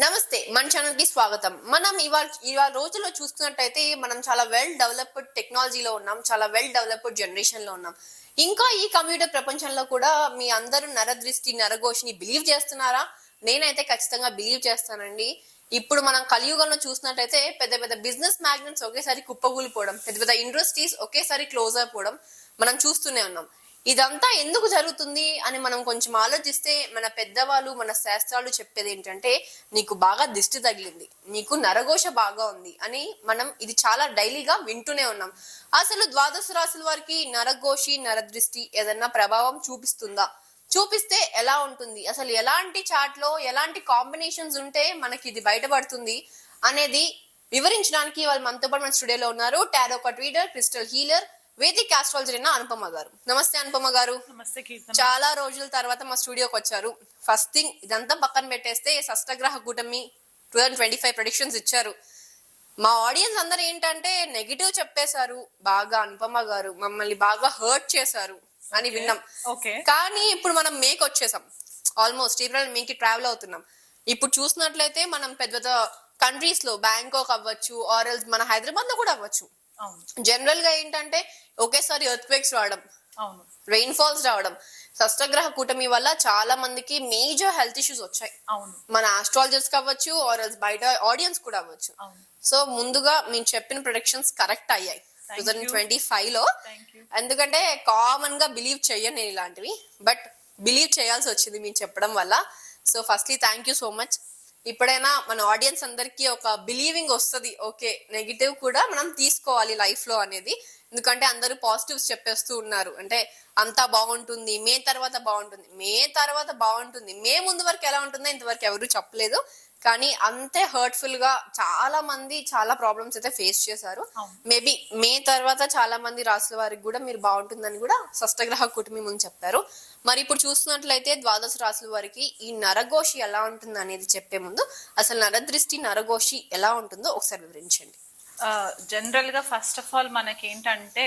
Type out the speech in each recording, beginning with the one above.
నమస్తే మన ఛానల్కి స్వాగతం. మనం ఇవాళ ఇవాళ రోజుల్లో చూసుకున్నట్టయితే మనం చాలా వెల్ డెవలప్డ్ టెక్నాలజీలో ఉన్నాం చాలా వెల్ డెవలప్డ్ జనరేషన్లో ఉన్నాం. ఇంకా ఈ కంప్యూటర్ ప్రపంచంలో కూడా మీ అందరూ నరదృష్టి నరఘోషిని బిలీవ్ చేస్తున్నారా? నేనైతే ఖచ్చితంగా బిలీవ్ చేస్తానండి. ఇప్పుడు మనం కలియుగంలో చూసినట్టయితే పెద్ద పెద్ద బిజినెస్ మ్యాగ్నెట్స్ ఒకేసారి కుప్పకూలిపోవడం పెద్ద పెద్ద ఇండస్ట్రీస్ ఒకేసారి క్లోజ్ అయిపోవడం మనం చూస్తూనే ఉన్నాం. ఇదంతా ఎందుకు జరుగుతుంది అని మనం కొంచెం ఆలోచిస్తే మన పెద్దవాళ్ళు మన శాస్త్రాలు చెప్పేది ఏంటంటే నీకు బాగా దిష్టి తగిలింది నీకు నరఘోష బాగా ఉంది అని మనం ఇది చాలా డైలీగా వింటూనే ఉన్నాం. అసలు ద్వాదశ రాశుల వారికి నరఘోషి నరదృష్టి ఏదన్నా ప్రభావం చూపిస్తుందా? చూపిస్తే ఎలా ఉంటుంది? అసలు ఎలాంటి చాట్లో ఎలాంటి కాంబినేషన్స్ ఉంటే మనకి ఇది బయటపడుతుంది అనేది వివరించడానికి వాళ్ళు మనతో పాటు మన స్టూడియోలో ఉన్నారు. Tarot card reader crystal healer Vedic astrologer అయిన అనుపమ గారు. నమస్తే అనుపమ గారు. నమస్తే చాలా రోజుల తర్వాత మా స్టూడియోకి వచ్చారు. ఫస్ట్ థింగ్ ఇదంతా పక్కన పెట్టేస్తే షష్టగ్రహ కూటమి two thousand twenty five predictions ఇచ్చారు. మా ఆడియన్స్ అందరు ఏంటంటే నెగిటివ్ చెప్పేశారు. బాగా అనుపమ గారు మమ్మల్ని బాగా హర్ట్ చేశారు అని విన్నాం. ఓకే. కానీ ఇప్పుడు మనం మేక్ వచ్చేసాం. ఆల్మోస్ట్ ఏప్రిల్ మేకి ట్రావెల్ అవుతున్నాం. ఇప్పుడు చూసినట్లయితే మనం పెద్ద పెద్ద కంట్రీస్లో బ్యాంకాక్ అవ్వచ్చు ఆర్ఎల్స్ మన హైదరాబాద్లో కూడా అవ్వచ్చు. జనరల్గా ఏంటంటే ఒకేసారి ఎర్త్ క్వేక్స్ రావడం రెయిన్ ఫాల్స్ రావడం షష్టగ్రహ కూటమి వల్ల చాలా మందికి మేజర్ హెల్త్ ఇష్యూస్ వచ్చాయి. అవును. మన ఆస్ట్రాలజర్స్ కావచ్చు ఆర్ బయట ఆడియన్స్ కూడా అవ్వచ్చు. సో ముందుగా మేము చెప్పిన ప్రొడక్షన్స్ కరెక్ట్ అయ్యాయి. Two thousand. ట్వంటీ ఫైవ్లో ఎందుకంటే కామన్గా బిలీవ్ చెయ్యను నేను ఇలాంటివి బట్ బిలీవ్ చేయాల్సి వచ్చింది మీరు చెప్పడం వల్ల. So firstly thank you so much ఇప్పుడైనా మన ఆడియన్స్ అందరికీ ఒక బిలీవింగ్ వస్తుంది. ఓకే నెగిటివ్ కూడా మనం తీసుకోవాలి లైఫ్లో అనేది. ఎందుకంటే అందరూ పాజిటివ్స్ చెప్పేస్తూ ఉన్నారు. అంటే అంతా బాగుంటుంది మే తర్వాత బాగుంటుంది. మే తర్వాత బాగుంటుంది. మే ముందు వరకు ఎలా ఉంటుందో ఇంతవరకు ఎవరు చెప్పలేదు. కానీ అంతే హర్ట్ఫుల్గా చాలా మంది చాలా ప్రాబ్లమ్స్ అయితే ఫేస్ చేశారు. మేబీ మే తర్వాత చాలా మంది రాసుల వారికి కూడా మీరు బాగుంటుందని కూడా షష్టగ్రహ కుటుంబం ముందు చెప్పారు. మరి ఇప్పుడు చూస్తున్నట్లయితే ద్వాదశ రాసుల వారికి ఈ నరఘోషి ఎలా ఉంటుంది అనేది చెప్పే ముందు అసలు నరదృష్టి నరఘోషి ఎలా ఉంటుందో ఒకసారి వివరించండి. జనరల్గా ఫస్ట్ ఆఫ్ ఆల్ మనకి ఏంటంటే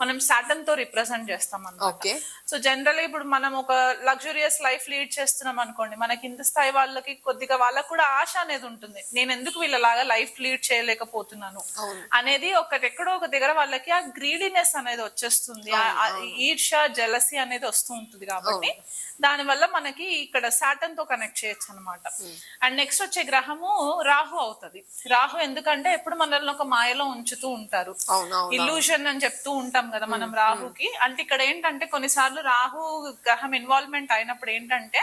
మనం సాటన్తో రిప్రజెంట్ చేస్తాం అన్నమాట ఓకే సో జనరల్ ఇప్పుడు మనం ఒక లగ్జూరియస్ లైఫ్ లీడ్ చేస్తున్నాం అనుకోండి మన కింద స్థాయి వాళ్ళకి కొద్దిగా వాళ్ళకు కూడా ఆశ అనేది ఉంటుంది. నేను ఎందుకు వీళ్ళలాగా లైఫ్ లీడ్ చేయలేకపోతున్నాను. అనేది ఒకటి ఎక్కడో ఒక దగ్గర వాళ్ళకి ఆ గ్రీడీనెస్ అనేది వచ్చేస్తుంది. ఈర్ష జలసి అనేది వస్తూ ఉంటుంది కాబట్టి దాని వల్ల మనకి ఇక్కడ సాటన్తో కనెక్ట్ చేయొచ్చు అనమాట అండ్ నెక్స్ట్ వచ్చే గ్రహము రాహు అవుతది. రాహు ఎందుకంటే ఎప్పుడు మనల్ని ఒక మాయలో ఉంచుతూ ఉంటారు. ఇల్యూషన్ అని చెప్తూ ఉంటాం కదా మనం రాహుకి. అంటే ఇక్కడ ఏంటంటే కొన్నిసార్లు రాహు గ్రహం ఇన్వాల్వ్మెంట్ అయినప్పుడు ఏంటంటే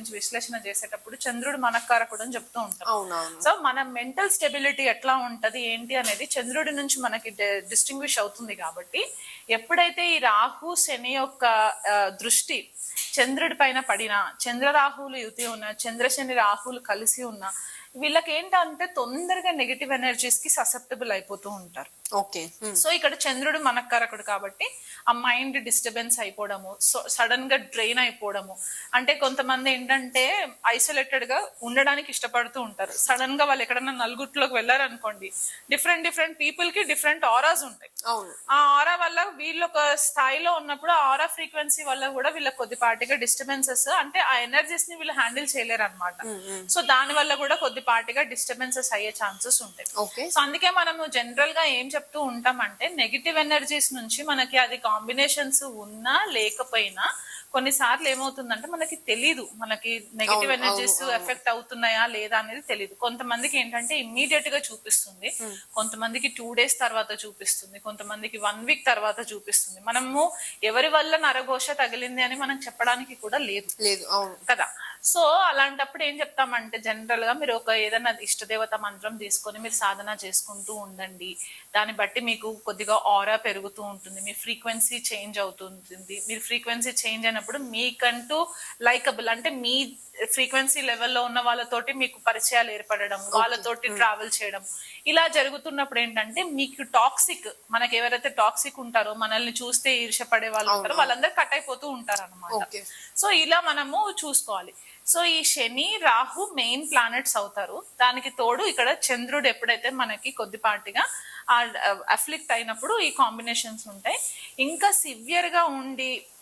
విశ్లేషణ చేసేటప్పుడు చంద్రుడు మనకారకుడు అని చెప్తూ ఉంటాం. సో మన మెంటల్ స్టెబిలిటీ ఎట్లా ఉంటది ఏంటి అనేది చంద్రుడి నుంచి మనకి డిస్టింగ్విష్ అవుతుంది కాబట్టి ఎప్పుడైతే ఈ రాహు శని యొక్క దృష్టి చంద్రుడి పైన పడినా చంద్ర రాహువులు యుతి ఉన్న చంద్రశని రాహువులు కలిసి ఉన్న వీళ్ళకి ఏంటంటే తొందరగా నెగిటివ్ ఎనర్జీస్కి ససెప్టబుల్ అయిపోతూ ఉంటారు. ఓకే. సో ఇక్కడ చంద్రుడు మనకారకుడు కాబట్టి ఆ మైండ్ డిస్టర్బెన్స్ అయిపోవడము సో సడన్గా డ్రైన్ అయిపోవడము. అంటే కొంతమంది ఏంటంటే ఐసోలేటెడ్గా ఉండడానికి ఇష్టపడుతూ ఉంటారు. సడన్గా వాళ్ళు ఎక్కడన్నా నలుగుట్లోకి వెళ్ళారనుకోండి డిఫరెంట్ డిఫరెంట్ పీపుల్కి డిఫరెంట్ ఆరాస్ ఉంటాయి. ఆ ఆరా వల్ల వీళ్ళు ఒక స్థాయిలో ఉన్నప్పుడు ఆ ఆరా ఫ్రీక్వెన్సీ వల్ల కూడా వీళ్ళకి కొద్దిపాటిగా డిస్టర్బెన్సెస్ అంటే ఆ ఎనర్జీస్ని వీళ్ళు హ్యాండిల్ చేయలేరు అనమాట సో దాని వల్ల కూడా కొద్దిపాటిగా డిస్టర్బెన్సెస్ అయ్యే ఛాన్సెస్ ఉంటాయి. ఓకే. సో అందుకే మనము జనరల్గా ఏం చెప్తూ ఉంటామంటే నెగిటివ్ ఎనర్జీస్ నుంచి మనకి అది కాంబినేషన్స్ ఉన్నా లేకపోయినా కొన్నిసార్లు ఏమవుతుందంటే మనకి తెలీదు. మనకి నెగిటివ్ ఎనర్జీస్. ఎఫెక్ట్ అవుతున్నాయా లేదా అనేది తెలియదు కొంతమందికి ఏంటంటే ఇమ్మీడియట్గా చూపిస్తుంది. కొంతమందికి టూ డేస్ తర్వాత చూపిస్తుంది. కొంతమందికి వన్ వీక్ తర్వాత చూపిస్తుంది. మనము ఎవరి వల్ల నరఘోష తగిలింది అని మనం చెప్పడానికి కూడా లేదు. లేదు కదా? సో అలాంటప్పుడు ఏం చెప్తామంటే జనరల్గా మీరు ఒక ఏదైనా ఇష్టదేవత మంత్రం తీసుకొని మీరు సాధన చేసుకుంటూ ఉండండి. దాన్ని బట్టి మీకు కొద్దిగా ఆరా పెరుగుతూ ఉంటుంది మీ ఫ్రీక్వెన్సీ చేంజ్ అవుతుంటుంది మీరు ఫ్రీక్వెన్సీ చేంజ్ అయినప్పుడు మీకంటూ లైకబుల్ అంటే మీ ఫ్రీక్వెన్సీ లెవెల్లో ఉన్న వాళ్ళతోటి మీకు పరిచయాలు ఏర్పడడం వాళ్ళతోటి ట్రావెల్ చేయడం. ఇలా జరుగుతున్నప్పుడు ఏంటంటే మీకు టాక్సిక్ మనకి ఎవరైతే టాక్సిక్ ఉంటారో మనల్ని చూస్తే ఈర్షపడే వాళ్ళు ఉంటారో వాళ్ళందరూ కట్ అయిపోతూ ఉంటారు అనమాట సో ఇలా మనము చూసుకోవాలి. సో ఈ శని రాహు మెయిన్ ప్లానెట్స్ అవుతారు. దానికి తోడు ఇక్కడ చంద్రుడు ఎప్పుడైతే మనకి కొద్దిపాటిగా అఫ్లిక్ట్ అయినప్పుడు ఈ కాంబినేషన్స్ ఉంటాయి. ఇంకా సివియర్గా ఉండి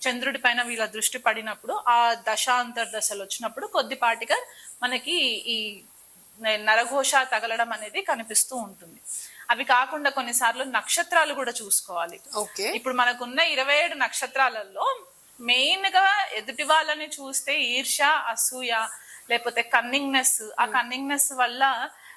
చంద్రుడి పైన వీళ్ళ దృష్టి పడినప్పుడు ఆ దశ అంతర్దశలు వచ్చినప్పుడు కొద్దిపాటిగా మనకి ఈ నరఘోష తగలడం అనేది కనిపిస్తూ ఉంటుంది. అవి కాకుండా కొన్నిసార్లు నక్షత్రాలు కూడా చూసుకోవాలి. ఓకే. ఇప్పుడు మనకున్న ఇరవై ఏడు నక్షత్రాలలో మెయిన్గా ఎదుటి వాళ్ళని చూస్తే ఈర్ష అసూయ లేకపోతే కన్నింగ్నెస్ ఆ కన్నింగ్నెస్ వల్ల ఆ,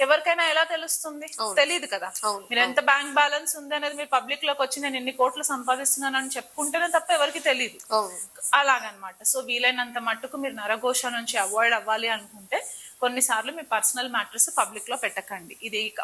ఎవరికైనా ఎలా తెలుస్తుంది? తెలియదు కదా. మీరు ఎంత బ్యాంక్ బ్యాలెన్స్ ఉంది అనేది మీరు పబ్లిక్లోకి వచ్చి నేను ఇన్ని కోట్లు సంపాదిస్తున్నాను అని చెప్పుకుంటేనే తప్ప ఎవరికి తెలియదు అలాగనమాట. సో వీలైనంత మట్టుకు మీరు నరఘోష నుంచి అవాయిడ్ అవ్వాలి అనుకుంటే కొన్నిసార్లు మీ పర్సనల్ మ్యాటర్స్ పబ్లిక్లో పెట్టకండి. ఇది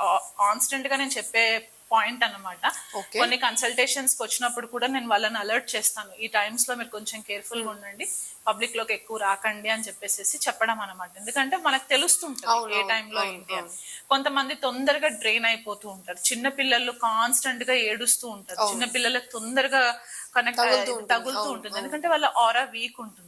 కాన్స్టెంట్గా నేను చెప్పే పాయింట్ అన్నమాట. Okay. కొన్ని కన్సల్టేషన్స్ వచ్చినప్పుడు కూడా నేను వాళ్ళని అలర్ట్ చేస్తాను. ఈ టైమ్స్లో మీరు కొంచెం కేర్ఫుల్గా ఉండండి. పబ్లిక్లోకి ఎక్కువ రాకండి అని చెప్పేసి చెప్పడం అనమాట ఎందుకంటే మనకు తెలుస్తుంటది ఏ టైంలో ఏంటి అని. కొంతమంది తొందరగా డ్రైన్ అయిపోతూ ఉంటారు. చిన్న పిల్లలు కాన్స్టెంట్గా ఏడుస్తూ ఉంటారు. చిన్న పిల్లలకు తొందరగా కనెక్ట్ తగులుతూ ఉంటుంది. ఎందుకంటే వాళ్ళ ఆరా వీక్ ఉంటుంది.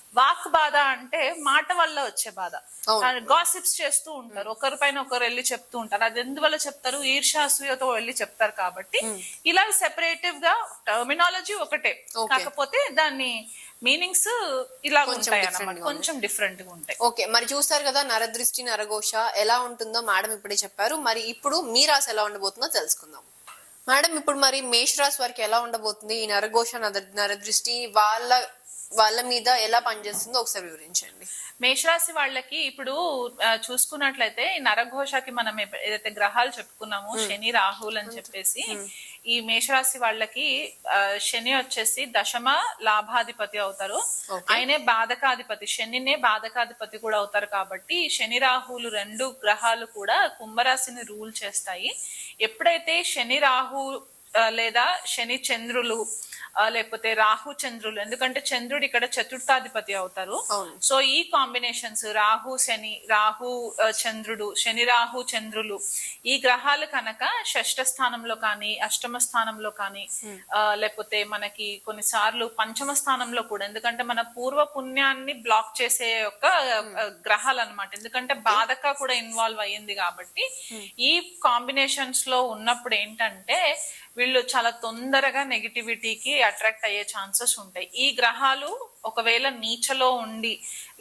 వాక్ బాధ అంటే మాట వల్ల వచ్చే బాధ. గాసిప్స్ చేస్తూ ఉంటారు. ఒకరి పైన ఒకరు వెళ్ళి చెప్తూ ఉంటారు. అది ఎందువల్ల చెప్తారు? ఈర్షాసూయతో వెళ్ళి చెప్తారు కాబట్టి ఇలా సెపరేటివ్గా టర్మినాలజీ ఒకటే. కాకపోతే దాన్ని మీనింగ్స్ ఇలా కొంచెం ఉంటాయి అన్నమాట కొంచెం డిఫరెంట్గా ఉంటాయి. ఓకే మరి చూస్తారు కదా నరదృష్టి నరఘోష ఎలా ఉంటుందో మేడం ఇప్పుడే చెప్పారు. మరి ఇప్పుడు మీ రాశి ఎలా ఉండబోతుందో తెలుసుకుందాం. మేడం ఇప్పుడు మరి మేష రాశి వారికి ఎలా ఉండబోతుంది? ఈ నరఘోష నర నరదృష్టి వాళ్ళ వాళ్ళ మీద ఎలా పనిచేస్తుందో ఒకసారి వివరించండి. మేషరాశి వాళ్ళకి ఇప్పుడు చూసుకున్నట్లయితే నరఘోషకి మనం ఏదైతే గ్రహాలు చెప్పుకున్నామో శని రాహుల్ అని చెప్పేసి ఈ మేషరాశి వాళ్ళకి శని వచ్చేసి దశమ లాభాధిపతి అవుతారు. ఆయనే బాధకాధిపతి శనినే బాధకాధిపతి కూడా అవుతారు కాబట్టి శని రాహులు రెండు గ్రహాలు కూడా కుంభరాశిని రూల్ చేస్తాయి. ఎప్పుడైతే శని రాహు లేదా శని చంద్రులు లేకపోతే రాహు చంద్రులు ఎందుకంటే చంద్రుడు ఇక్కడ చతుర్థాధిపతి అవుతారు. సో ఈ కాంబినేషన్స్ రాహు శని రాహు చంద్రుడు శని రాహు చంద్రులు ఈ గ్రహాలు కనుక షష్ఠ స్థానంలో కానీ అష్టమ స్థానంలో కానీ లేకపోతే మనకి కొన్నిసార్లు పంచమ స్థానంలో కూడా ఎందుకంటే మన పూర్వ పుణ్యాన్ని బ్లాక్ చేసే యొక్క గ్రహాలు అన్నమాట ఎందుకంటే బాధక కూడా ఇన్వాల్వ్ అయ్యింది కాబట్టి ఈ కాంబినేషన్స్లో ఉన్నప్పుడు ఏంటంటే వీళ్ళు చాలా తొందరగా నెగిటివిటీకి అట్రాక్ట్ అయ్యే ఛాన్సెస్ ఉంటాయి. ఈ గ్రహాలు ఒకవేళ నీచలో ఉండి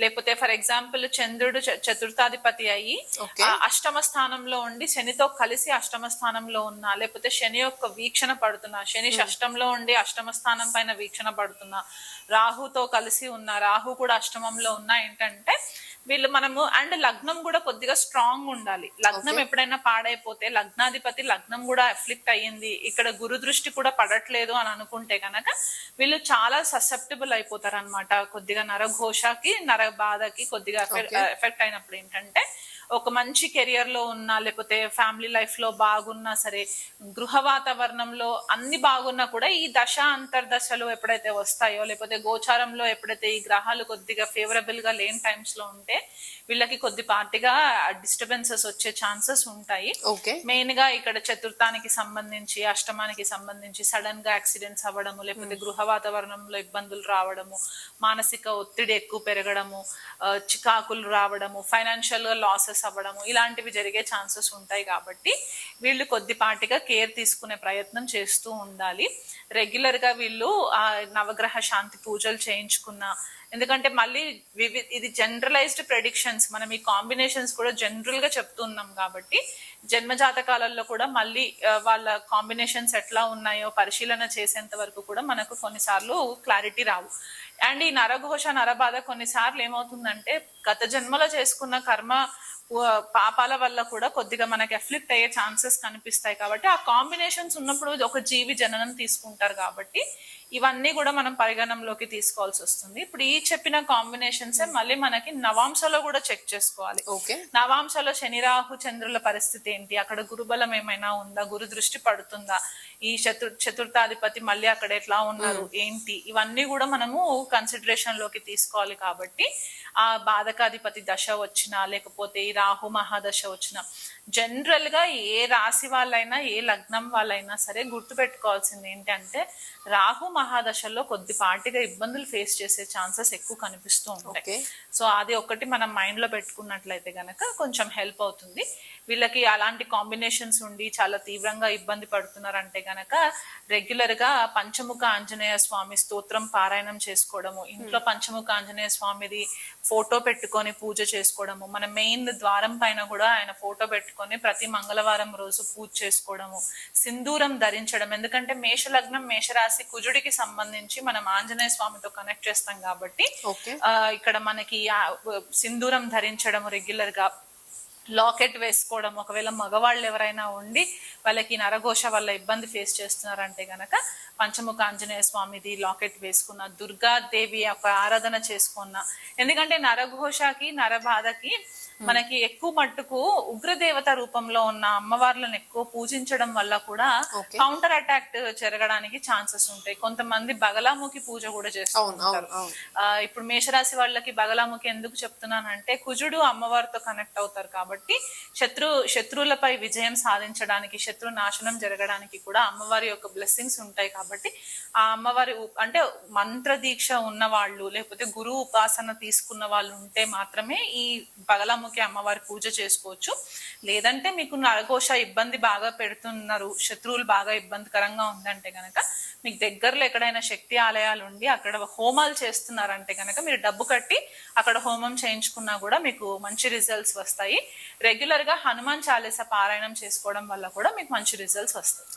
లేకపోతే ఫర్ ఎగ్జాంపుల్ చంద్రుడు చతుర్థాధిపతి అయ్యి అష్టమ స్థానంలో ఉండి శనితో కలిసి అష్టమ స్థానంలో ఉన్నా లేకపోతే శని యొక్క వీక్షణ పడుతున్నా శని షష్టంలో ఉండి అష్టమ స్థానం పైన వీక్షణ పడుతున్నా రాహుతో కలిసి ఉన్న రాహు కూడా అష్టమంలో ఉన్నా ఏంటంటే వీళ్ళు మనము అండ్ లగ్నం కూడా కొద్దిగా స్ట్రాంగ్ ఉండాలి. లగ్నం ఎప్పుడైనా పాడైపోతే లగ్నాధిపతి లగ్నం కూడా ఎఫ్లిక్ట్ అయ్యింది. ఇక్కడ గురు దృష్టి కూడా పడట్లేదు అని అనుకుంటే కనుక వీళ్ళు చాలా ససెప్టబుల్ అయిపోతారు అనమాట కొద్దిగా నరఘోషకి నర బాధకి కొద్దిగా ఎఫెక్ట్ అయినప్పుడు ఏంటంటే ఒక మంచి కెరియర్లో ఉన్నా లేకపోతే ఫ్యామిలీ లైఫ్లో బాగున్నా సరే గృహ వాతావరణంలో అన్ని బాగున్నా కూడా ఈ దశ అంతర్దశలు ఎప్పుడైతే వస్తాయో లేకపోతే గోచారంలో ఎప్పుడైతే ఈ గ్రహాలు కొద్దిగా ఫేవరబుల్గా లేని టైమ్స్లో ఉంటే వీళ్ళకి కొద్దిపాటిగా డిస్టర్బెన్సెస్ వచ్చే ఛాన్సెస్ ఉంటాయి. ఓకే మెయిన్గా ఇక్కడ చతుర్థానికి సంబంధించి అష్టమానికి సంబంధించి సడన్గా యాక్సిడెంట్స్ అవ్వడము లేకపోతే గృహ వాతావరణంలో ఇబ్బందులు రావడము మానసిక ఒత్తిడి ఎక్కువ పెరగడము చికాకులు రావడము ఫైనాన్షియల్గా లాసెస్ అవ్వడము ఇలాంటివి జరిగే ఛాన్సెస్ ఉంటాయి కాబట్టి వీళ్ళు కొద్దిపాటిగా కేర్ తీసుకునే ప్రయత్నం చేస్తూ ఉండాలి. రెగ్యులర్గా వీళ్ళు ఆ నవగ్రహ శాంతి పూజలు చేయించుకున్న ఎందుకంటే మళ్ళీ వివి ఇది జనరలైజ్డ్ ప్రెడిక్షన్స్ మనం ఈ కాంబినేషన్స్ కూడా జనరల్గా చెప్తున్నాం కాబట్టి జన్మజాతకాలలో కూడా మళ్ళీ వాళ్ళ కాంబినేషన్స్ ఎట్లా ఉన్నాయో పరిశీలన చేసేంత వరకు కూడా మనకు కొన్నిసార్లు క్లారిటీ రావు. అండ్ ఈ నరఘోష నరబాధ కొన్నిసార్లు ఏమవుతుందంటే గత జన్మలో చేసుకున్న కర్మ పాపాల వల్ల కూడా కొద్దిగా మనకి ఎఫ్లిక్ట్ అయ్యే ఛాన్సెస్ కనిపిస్తాయి కాబట్టి ఆ కాంబినేషన్స్ ఉన్నప్పుడు ఒక జీవి జననం తీసుకుంటారు కాబట్టి ఇవన్నీ కూడా మనం పరిగణనలోకి తీసుకోవాల్సి వస్తుంది. ఇప్పుడు ఈ చెప్పిన కాంబినేషన్స్ మళ్ళీ మనకి నవాంశలో కూడా చెక్ చేసుకోవాలి. ఓకే. నవాంశలో శని రాహు చంద్రుల పరిస్థితి ఏంటి? అక్కడ గురుబలం ఏమైనా ఉందా? గురు దృష్టి పడుతుందా? ఈ చతు చతుర్థాధిపతి మళ్ళీ అక్కడ ఎట్లా ఉన్నారు? ఏంటి? ఇవన్నీ కూడా మనము కన్సిడరేషన్లోకి తీసుకోవాలి కాబట్టి ఆ బాధకాధిపతి దశ వచ్చినా లేకపోతే ఈ రాహు మహాదశ వచ్చినా జనరల్గా ఏ రాశి వాళ్ళైనా ఏ లగ్నం వాళ్ళైనా సరే గుర్తుపెట్టుకోవాల్సింది ఏంటంటే రాహు మహాదశలో కొద్దిపాటిగా ఇబ్బందులు ఫేస్ చేసే ఛాన్సెస్ ఎక్కువ కనిపిస్తూ ఉంటాయి. సో అది ఒకటి మనం మైండ్లో పెట్టుకున్నట్లయితే గనక కొంచెం హెల్ప్ అవుతుంది. వీళ్ళకి అలాంటి కాంబినేషన్స్ ఉండి చాలా తీవ్రంగా ఇబ్బంది పడుతున్నారంటే గనక రెగ్యులర్గా పంచముఖ ఆంజనేయ స్వామి స్తోత్రం పారాయణం చేసుకోవడము ఇంట్లో పంచముఖ ఆంజనేయ స్వామిది ఫోటో పెట్టుకొని పూజ చేసుకోవడము మన మెయిన్ ద్వారం పైన కూడా ఆయన ఫోటో పెట్టుకొని ప్రతి మంగళవారం రోజు పూజ చేసుకోవడము సింధూరం ధరించడం. ఎందుకంటే మేషలగ్నం మేషరాశి కుజుడికి సంబంధించి మనం ఆంజనేయ స్వామితో కనెక్ట్ చేస్తాం కాబట్టి ఇక్కడ మనకి సింధూరం ధరించడం రెగ్యులర్గా లాకెట్ వేసుకోవడం ఒకవేళ మగవాళ్ళు ఎవరైనా ఉండి వాళ్ళకి నరఘోష వల్ల ఇబ్బంది ఫేస్ చేస్తున్నారంటే గనక పంచముఖ ఆంజనేయ స్వామిది లాకెట్ వేసుకున్న దుర్గాదేవి యొక్క ఆరాధన చేసుకున్న. ఎందుకంటే నరఘోషకి నరబాధకి మనకి ఎక్కువ మట్టుకు ఉగ్రదేవత రూపంలో ఉన్న అమ్మవార్లను ఎక్కువ పూజించడం వల్ల కూడా. కౌంటర్ అటాక్ జరగడానికి ఛాన్సెస్ ఉంటాయి. కొంతమంది బగలాముఖి పూజ కూడా చేస్తూ అవును అవును ఉంటారు అవును. ఆ, ఇప్పుడు మేషరాశి వాళ్ళకి బగలాముఖి ఎందుకు చెప్తున్నానంటే కుజుడు అమ్మవారితో కనెక్ట్ అవుతారు కాబట్టి కాబట్టి శత్రు శత్రువులపై విజయం సాధించడానికి శత్రు నాశనం జరగడానికి కూడా అమ్మవారి యొక్క బ్లెస్సింగ్స్ ఉంటాయి కాబట్టి ఆ అమ్మవారి అంటే మంత్ర దీక్ష ఉన్న వాళ్ళు లేకపోతే గురువు ఉపాసన తీసుకున్న వాళ్ళు ఉంటే మాత్రమే ఈ బగలాముఖి అమ్మవారి పూజ చేసుకోవచ్చు. లేదంటే మీకు నరఘోష ఇబ్బంది బాగా పెడుతున్నారు శత్రువులు బాగా ఇబ్బందికరంగా ఉందంటే కనుక మీకు దగ్గరలో ఎక్కడైనా శక్తి ఆలయాలు ఉండి అక్కడ హోమాలు చేస్తున్నారంటే కనుక మీరు డబ్బు కట్టి అక్కడ హోమం చేయించుకున్నా కూడా మీకు మంచి రిజల్ట్స్ వస్తాయి. రెగ్యులర్గా హనుమాన్ చాలీసా పారాయణం చేసుకోవడం వల్ల కూడా మీకు మంచి రిజల్ట్స్ వస్తాయి.